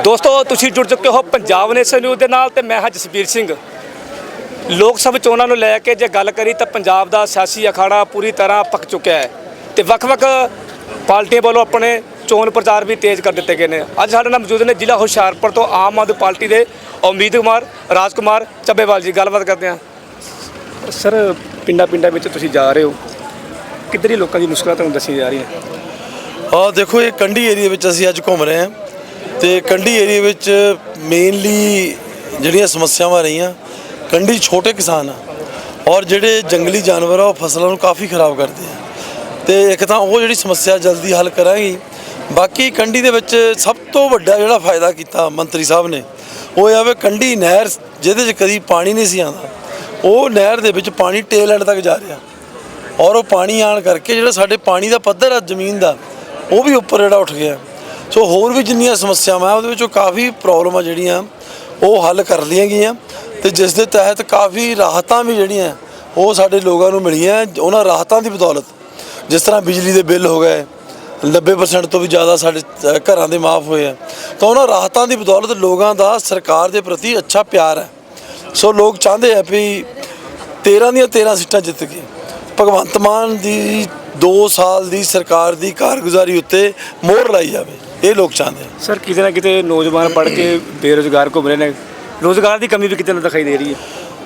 ਦੋਸਤੋ ਤੁਸੀਂ ਜੁੜ ਚੁੱਕੇ ਹੋ ਪੰਜਾਬ ਨੇਸ਼ਨ ਨਿਊਜ਼ ਦੇ ਨਾਲ ਤੇ ਮੈਂ ਹਾਂ ਜਸਵੀਰ ਸਿੰਘ। ਲੋਕ ਸਭਾ ਚੋਣਾਂ ਨੂੰ ਲੈ ਕੇ ਜੇ ਗੱਲ ਕਰੀ ਤਾਂ ਪੰਜਾਬ ਦਾ ਸਿਆਸੀ ਅਖਾੜਾ ਪੂਰੀ ਤਰ੍ਹਾਂ ਪੱਕ ਚੁੱਕਿਆ ਹੈ ਤੇ ਵੱਖ-ਵੱਖ ਪਾਰਟੀਆਂ ਵੱਲੋਂ ਆਪਣੇ ਚੋਣ ਪ੍ਰਚਾਰ ਵੀ ਤੇਜ਼ ਕਰ ਦਿੱਤੇ ਗਏ ਨੇ। ਅੱਜ ਸਾਡੇ ਨਾਲ ਮੌਜੂਦ ਨੇ ਜ਼ਿਲ੍ਹਾ ਹੁਸ਼ਿਆਰਪੁਰ ਤੋਂ ਆਮ ਆਦਮੀ ਪਾਰਟੀ ਦੇ ਉਮੀਦ ਕੁਮਾਰ ਰਾਜਕੁਮਾਰ ਚੱਬੇਵਾਲ ਜੀ ਗੱਲਬਾਤ ਕਰਦੇ ਹਾਂ। ਸਰ ਪਿੰਡਾਂ ਪਿੰਡਾਂ ਵਿੱਚ ਤੁਸੀਂ ਜਾ ਰਹੇ ਹੋ। ਕਿੱਧਰੀ ਲੋਕਾਂ ਦੀ ਮੁਸ਼ਕਲਾਂ ਤੁਹਾਨੂੰ ਦੱਸੀ ਜਾ ਰਹੀਆਂ? ਆ ਦੇਖੋ ਇਹ ਕੰਢੀ ਏਰੀਆ ਵਿੱਚ ਅਸੀਂ ਅੱਜ ਘੁੰਮ ਰਹੇ ਹਾਂ। ਤੇ ਕੰਢੀ ਏਰੀਆ ਵਿੱਚ ਮੇਨਲੀ ਜਿਹੜੀਆਂ ਸਮੱਸਿਆਵਾਂ ਰਹੀਆਂ, ਕੰਢੀ ਛੋਟੇ ਕਿਸਾਨ ਆ ਔਰ ਜਿਹੜੇ ਜੰਗਲੀ ਜਾਨਵਰ ਆ, ਉਹ ਫਸਲਾਂ ਨੂੰ ਕਾਫੀ ਖਰਾਬ ਕਰਦੇ ਆ। ਤੇ ਇੱਕ ਤਾਂ ਉਹ ਜਿਹੜੀ ਸਮੱਸਿਆ ਜਲਦੀ ਹੱਲ ਕਰਾਂਗੀ। ਬਾਕੀ ਕੰਢੀ ਦੇ ਵਿੱਚ ਸਭ ਤੋਂ ਵੱਡਾ ਜਿਹੜਾ ਫਾਇਦਾ ਕੀਤਾ ਮੰਤਰੀ ਸਾਹਿਬ ਨੇ, ਉਹ ਇਹ ਆ ਵੀ ਕੰਢੀ ਨਹਿਰ ਜਿਹਦੇ 'ਚ ਕਦੀ ਪਾਣੀ ਨਹੀਂ ਸੀ ਆਉਂਦਾ, ਉਹ ਨਹਿਰ ਦੇ ਵਿੱਚ ਪਾਣੀ ਟੇਲ ਐਂਡ ਤੱਕ ਜਾ ਰਿਹਾ। ਔਰ ਉਹ ਪਾਣੀ ਆਣ ਕਰਕੇ ਜਿਹੜਾ ਸਾਡੇ ਪਾਣੀ ਦਾ ਪੱਧਰ ਆ, ਜ਼ਮੀਨ ਦਾ, ਉਹ ਵੀ ਉੱਪਰ ਜਿਹੜਾ ਉੱਠ ਗਿਆ। ਸੋ ਹੋਰ ਵੀ ਜਿੰਨੀਆਂ ਸਮੱਸਿਆਵਾਂ ਉਹਦੇ ਵਿੱਚੋਂ ਕਾਫੀ ਪ੍ਰੋਬਲਮਾਂ ਜਿਹੜੀਆਂ ਉਹ ਹੱਲ ਕਰ ਲਈਆਂ ਗਈਆਂ। ਤੇ ਜਿਸ ਦੇ ਤਹਿਤ ਕਾਫੀ ਰਾਹਤਾਂ ਵੀ ਜਿਹੜੀਆਂ ਉਹ ਸਾਡੇ ਲੋਕਾਂ ਨੂੰ ਮਿਲੀਆਂ। ਉਹਨਾਂ ਰਾਹਤਾਂ ਦੀ ਬਦੌਲਤ ਜਿਸ ਤਰ੍ਹਾਂ ਬਿਜਲੀ ਦੇ ਬਿੱਲ ਹੋ ਗਏ 90% ਤੋਂ ਵੀ ਜ਼ਿਆਦਾ ਸਾਡੇ ਘਰਾਂ ਦੇ ਮਾਫ ਹੋਏ ਆ। ਤਾਂ ਉਹਨਾਂ ਰਾਹਤਾਂ ਦੀ ਬਦੌਲਤ ਲੋਕਾਂ ਦਾ ਸਰਕਾਰ ਦੇ ਪ੍ਰਤੀ ਅੱਛਾ ਪਿਆਰ ਹੈ। ਸੋ ਲੋਕ ਚਾਹੁੰਦੇ ਆ ਵੀ 13 ਦੀਆਂ 13 ਸੀਟਾਂ ਜਿੱਤ ਕੇ ਭਗਵੰਤ ਮਾਨ ਦੀ 2 ਸਾਲ ਦੀ ਸਰਕਾਰ ਦੀ ਕਾਰਗੁਜ਼ਾਰੀ ਉੱਤੇ ਮੋਹਰ ਲਾਈ ਜਾਵੇ। ਇਹ ਲੋਕ ਚਾਹੁੰਦੇ ਆ। ਸਰ ਕਿਤੇ ਨਾ ਕਿਤੇ ਨੌਜਵਾਨ ਪੜ੍ਹ ਕੇ ਬੇਰੁਜ਼ਗਾਰ ਘੁੰਮ ਰਹੇ ਨੇ। ਰੋਜ਼ਗਾਰ ਦੀ ਕਮੀ ਵੀ ਕਿਤੇ ਨਾ ਦਿਖਾਈ ਦੇ ਰਹੀ ਹੈ।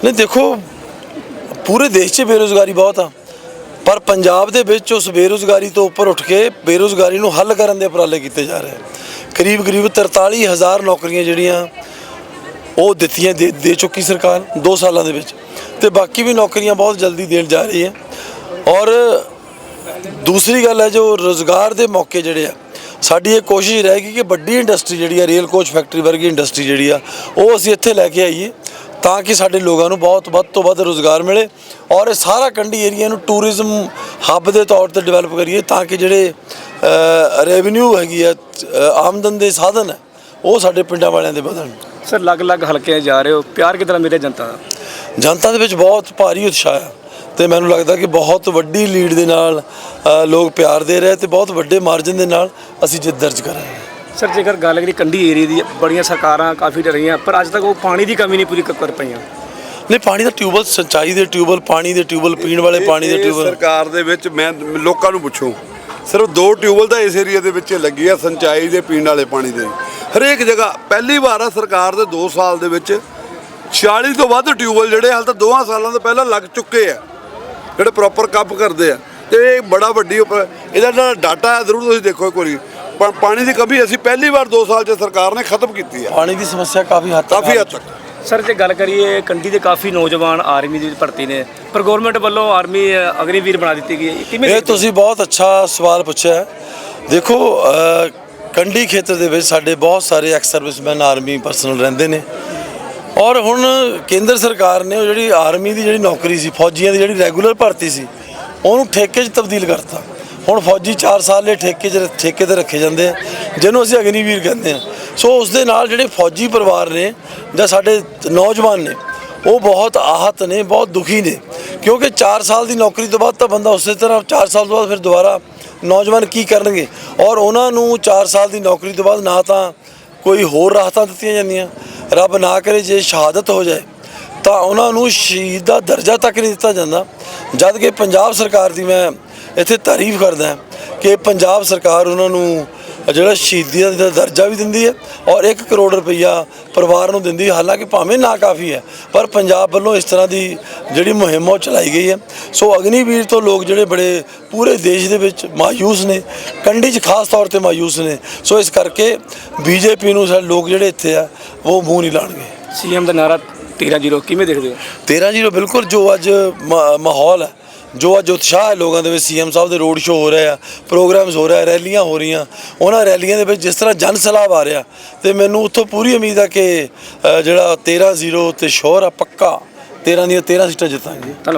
ਨਹੀਂ ਦੇਖੋ ਪੂਰੇ ਦੇਸ਼ 'ਚ ਬੇਰੁਜ਼ਗਾਰੀ ਬਹੁਤ ਆ। ਪਰ ਪੰਜਾਬ ਦੇ ਵਿੱਚ ਉਸ ਬੇਰੁਜ਼ਗਾਰੀ ਤੋਂ ਉੱਪਰ ਉੱਠ ਕੇ ਬੇਰੁਜ਼ਗਾਰੀ ਨੂੰ ਹੱਲ ਕਰਨ ਦੇ ਉਪਰਾਲੇ ਕੀਤੇ ਜਾ ਰਹੇ ਆ। ਕਰੀਬ ਕਰੀਬ 43000 ਨੌਕਰੀਆਂ ਜਿਹੜੀਆਂ ਉਹ ਦਿੱਤੀਆਂ ਦੇ ਦੇ ਚੁੱਕੀ ਸਰਕਾਰ 2 ਸਾਲਾਂ ਦੇ ਵਿੱਚ। ਤੇ ਬਾਕੀ ਵੀ ਨੌਕਰੀਆਂ ਬਹੁਤ ਜਲਦੀ ਦੇਣ ਜਾ ਰਹੀ ਹੈ। ਔਰ ਦੂਸਰੀ ਗੱਲ ਹੈ ਜੋ ਰੋਜ਼ਗਾਰ ਦੇ ਮੌਕੇ ਜਿਹੜੇ ਆ ਸਾਡੀ ਇਹ ਕੋਸ਼ਿਸ਼ ਰਹੇਗੀ ਕਿ ਵੱਡੀ ਇੰਡਸਟਰੀ ਜਿਹੜੀ ਆ ਰੇਲ ਕੋਚ ਫੈਕਟਰੀ ਵਰਗੀ ਇੰਡਸਟਰੀ ਜਿਹੜੀ ਆ ਉਹ ਅਸੀਂ ਇੱਥੇ ਲੈ ਕੇ ਆਈਏ ਤਾਂ ਕਿ ਸਾਡੇ ਲੋਕਾਂ ਨੂੰ ਬਹੁਤ ਵੱਧ ਤੋਂ ਵੱਧ ਰੋਜ਼ਗਾਰ ਮਿਲੇ ਔਰ ਇਹ ਸਾਰਾ ਕੰਢੀ ਏਰੀਆ ਨੂੰ ਟੂਰਿਜ਼ਮ ਹੱਬ ਦੇ ਤੌਰ ਤੇ ਡਿਵੈਲਪ ਕਰੀਏ ਤਾਂ ਕਿ ਜਿਹੜੇ ਰੈਵਨਿਊ ਹੈਗੀ ਆ ਆਮਦਨ ਦੇ ਸਾਧਨ ਹੈ ਉਹ ਸਾਡੇ ਪਿੰਡਾਂ ਵਾਲਿਆਂ ਦੇ ਵਧਣ। ਸਰ ਅਲੱਗ-ਅਲੱਗ ਹਲਕਿਆਂ 'ਚ ਜਾ ਰਹੇ ਹੋ ਪਿਆਰ ਕਿਤਨਾ ਮੇਰੇ ਜਨਤਾ ਦਾ? ਜਨਤਾ ਦੇ ਵਿੱਚ ਬਹੁਤ ਭਾਰੀ ਉਤਸ਼ਾਹ ਹੈ। ਤੇ ਮੈਨੂੰ ਲੱਗਦਾ ਕਿ ਬਹੁਤ ਵੱਡੀ ਲੀਡ ਦੇ ਨਾਲ ਲੋਕ ਪਿਆਰ ਦੇ ਰਹੇ ਤੇ ਬਹੁਤ ਵੱਡੇ ਮਾਰਜਨ ਦੇ ਨਾਲ ਅਸੀਂ ਜਿੱਤ ਦਰਜ ਕਰਾਂਗੇ ਸਰ ਜੇਕਰ ਗੱਲ ਕਰੀ ਕੰਢੀ ਏਰੀਆ ਦੀ ਬੜੀਆਂ ਸਰਕਾਰਾਂ ਕਾਫੀ ਡਰੀਆਂ ਪਰ ਅੱਜ ਤੱਕ ਉਹ ਪਾਣੀ ਦੀ ਕਮੀ ਨਹੀਂ ਪੂਰੀ ਕਰ ਪਈਆਂ। ਨਹੀਂ ਪਾਣੀ ਦਾ ਟਿਊਬਲ ਸਿੰਚਾਈ ਦੇ ਟਿਊਬਲ ਪਾਣੀ ਦੇ ਟਿਊਬਲ ਪੀਣ ਵਾਲੇ ਪਾਣੀ ਦੇ ਟਿਊਬਲ ਸਰਕਾਰ ਦੇ ਵਿੱਚ ਮੈਂ ਲੋਕਾਂ ਨੂੰ ਪੁੱਛੋ ਸਿਰਫ ਦੋ ਟਿਊਬਲ ਤਾਂ ਇਸ ਏਰੀਆ ਦੇ ਵਿੱਚ ਲੱਗੇ ਆ ਸਿੰਚਾਈ ਦੇ ਪੀਣ ਵਾਲੇ ਪਾਣੀ ਦੇ। ਹਰੇਕ ਜਗ੍ਹਾ ਪਹਿਲੀ ਵਾਰ ਆ ਸਰਕਾਰ ਦੇ 2 ਸਾਲ ਦੇ ਵਿੱਚ 40 ਤੋਂ ਵੱਧ ਟਿਊਬਲ ਜਿਹੜੇ ਹਾਲ ਤਾਂ ਦੋਹਾਂ ਸਾਲਾਂ ਤੋਂ ਪਹਿਲਾਂ ਲੱਗ ਚੁੱਕੇ ਆ। ਜਿਹੜੇ ਪ੍ਰੋਪਰ ਕੰਮ ਕਰਦੇ ਆ। ਤੇ ਇਹ ਬੜਾ ਵੱਡੀ ਇਹਦਾ ਜਿਹੜਾ ਡਾਟਾ ਹੈ ਜ਼ਰੂਰ ਤੁਸੀਂ ਦੇਖੋ ਇੱਕ ਵਾਰੀ। ਪਾ- ਪਾਣੀ ਦੀ ਕਮੀ ਅਸੀਂ ਪਹਿਲੀ ਵਾਰ 2 ਸਾਲ 'ਚ ਸਰਕਾਰ ਨੇ ਖਤਮ ਕੀਤੀ ਆ। ਪਾਣੀ ਦੀ ਸਮੱਸਿਆ ਕਾਫੀ ਹੱਦ ਤੱਕ ਕਾਫੀ ਹੱਦ ਤੱਕ। ਸਰ ਜੇ ਗੱਲ ਕਰੀਏ ਕੰਢੀ ਦੇ ਕਾਫੀ ਨੌਜਵਾਨ ਆਰਮੀ ਦੀ ਭਰਤੀ ਨੇ। ਪਰ ਗਵਰਨਮੈਂਟ ਵੱਲੋਂ ਆਰਮੀ ਅਗਨੀਵੀਰ ਬਣਾ ਦਿੱਤੀ ਗਈ ਹੈ। ਕਿਵੇਂ ਇਹ ਹੋ? ਤੁਸੀਂ ਬਹੁਤ ਅੱਛਾ ਸਵਾਲ ਪੁੱਛਿਆ ਹੈ। ਦੇਖੋ ਕੰਢੀ ਖੇਤਰ ਦੇ ਵਿੱਚ ਸਾਡੇ ਬਹੁਤ ਸਾਰੇ ਐਕਸ ਸਰਵਿਸਮੈਨ ਆਰਮੀ ਪਰਸਨਲ ਰਹਿੰਦੇ ਨੇ। ਔਰ ਹੁਣ ਕੇਂਦਰ ਸਰਕਾਰ ਨੇ ਉਹ ਜਿਹੜੀ ਆਰਮੀ ਦੀ ਜਿਹੜੀ ਨੌਕਰੀ ਸੀ, ਫੌਜੀਆਂ ਦੀ ਜਿਹੜੀ ਰੈਗੂਲਰ ਭਰਤੀ ਸੀ, ਉਹਨੂੰ ਠੇਕੇ 'ਚ ਤਬਦੀਲ ਕਰਤਾ। ਹੁਣ ਫੌਜੀ 4 ਸਾਲ ਲਈ ਠੇਕੇ 'ਚ, ਠੇਕੇ ਤੇ ਰੱਖੇ ਜਾਂਦੇ ਆ, ਜਿਹਨੂੰ ਅਸੀਂ ਅਗਨੀਵੀਰ ਕਹਿੰਦੇ ਆ। ਸੋ ਉਸ ਦੇ ਨਾਲ ਜਿਹੜੇ ਫੌਜੀ ਪਰਿਵਾਰ ਨੇ ਜਾਂ ਸਾਡੇ ਨੌਜਵਾਨ ਨੇ, ਉਹ ਬਹੁਤ ਆਹਤ ਨੇ, ਬਹੁਤ ਦੁਖੀ ਨੇ। ਕਿਉਂਕਿ 4 ਸਾਲ ਦੀ ਨੌਕਰੀ ਤੋਂ ਬਾਅਦ ਤਾਂ ਬੰਦਾ ਉਸੇ ਤਰ੍ਹਾਂ 4 ਸਾਲ ਤੋਂ ਬਾਅਦ ਫਿਰ ਦੁਬਾਰਾ ਨੌਜਵਾਨ ਕੀ ਕਰਨਗੇ? ਔਰ ਉਹਨਾਂ ਨੂੰ 4 ਸਾਲ ਦੀ ਨੌਕਰੀ ਤੋਂ ਬਾਅਦ ਨਾ ਤਾਂ ਕੋਈ ਹੋਰ ਰਾਹਤਾਂ ਦਿੱਤੀਆਂ ਜਾਂਦੀਆਂ। ਰੱਬ ਨਾ ਕਰੇ ਜੇ ਸ਼ਹਾਦਤ ਹੋ ਜਾਏ, ਤਾਂ ਉਹਨਾਂ ਨੂੰ ਸ਼ਹੀਦ ਦਾ ਦਰਜਾ ਤੱਕ ਨਹੀਂ ਦਿੱਤਾ ਜਾਂਦਾ। ਜਦ ਕਿ ਪੰਜਾਬ ਸਰਕਾਰ ਦੀ ਮੈਂ ਇੱਥੇ ਤਾਰੀਫ ਕਰਦਾ ਕਿ ਪੰਜਾਬ ਸਰਕਾਰ ਉਹਨਾਂ ਨੂੰ ਜਿਹੜਾ ਸ਼ਹੀਦੀ ਦਾ ਦਰਜਾ ਵੀ ਦਿੰਦੀ ਹੈ ਔਰ 1 ਕਰੋੜ ਰੁਪਈਆ ਪਰਿਵਾਰ ਨੂੰ ਦਿੰਦੀ ਹਾਲਾਂਕਿ ਭਾਵੇਂ ਨਾ ਕਾਫੀ ਹੈ, ਪਰ ਪੰਜਾਬ ਵੱਲੋਂ ਇਸ ਤਰ੍ਹਾਂ ਦੀ ਜਿਹੜੀ ਮੁਹਿੰਮ ਉਹ ਚਲਾਈ ਗਈ ਹੈ। ਸੋ ਅਗਨੀਵੀਰ ਤੋਂ ਲੋਕ ਜਿਹੜੇ ਬੜੇ ਪੂਰੇ ਦੇਸ਼ ਦੇ ਵਿੱਚ ਮਾਯੂਸ ਨੇ ਕੰਢੀ 'ਚ ਖਾਸ ਤੌਰ ਤੇ ਮਾਯੂਸ ਨੇ। ਸੋ ਇਸ ਕਰਕੇ ਬੀਜੇਪੀ ਨੂੰ ਸਾਡੇ ਲੋਕ ਜਿਹੜੇ ਇੱਥੇ ਆ ਉਹ ਮੂੰਹ ਨਹੀਂ ਲਾਣਗੇ। ਸੀਐਮ ਦਾ ਨਾਰਾ 13-0 ਕਿਵੇਂ ਦੇਖਦੇ ਹੋ? 13 ਜੀਰੋ ਬਿਲਕੁਲ ਜੋ ਅੱਜ ਮਾਹੌਲ ਹੈ ਜੋ ਅੱਜ ਉਤਸ਼ਾਹ ਹੈ ਲੋਕਾਂ ਦੇ ਵਿੱਚ ਸੀਐਮ ਸਾਹਿਬ ਦੇ ਰੋਡ ਸ਼ੋਅ ਹੋ ਰਹੇ ਆ ਪ੍ਰੋਗਰਾਮਸ ਹੋ ਰਹੇ ਆ ਰੈਲੀਆਂ ਹੋ ਰਹੀਆਂ। ਉਹਨਾਂ ਰੈਲੀਆਂ ਦੇ ਵਿੱਚ ਜਿਸ ਤਰ੍ਹਾਂ ਜਨ ਸਲਾਹ ਆ ਰਿਹਾ ਤੇ ਮੈਨੂੰ ਉੱਥੋਂ ਪੂਰੀ ਉਮੀਦ ਹੈ ਕਿ ਜਿਹੜਾ 13 ਜ਼ੀਰੋ ਤੇ ਸ਼ੋਰ ਆ ਪੱਕਾ 13 ਦੀਆਂ 13 ਸੀਟਾਂ ਜਿੱਤਾਂਗੇ। ਧੰਨਵਾਦ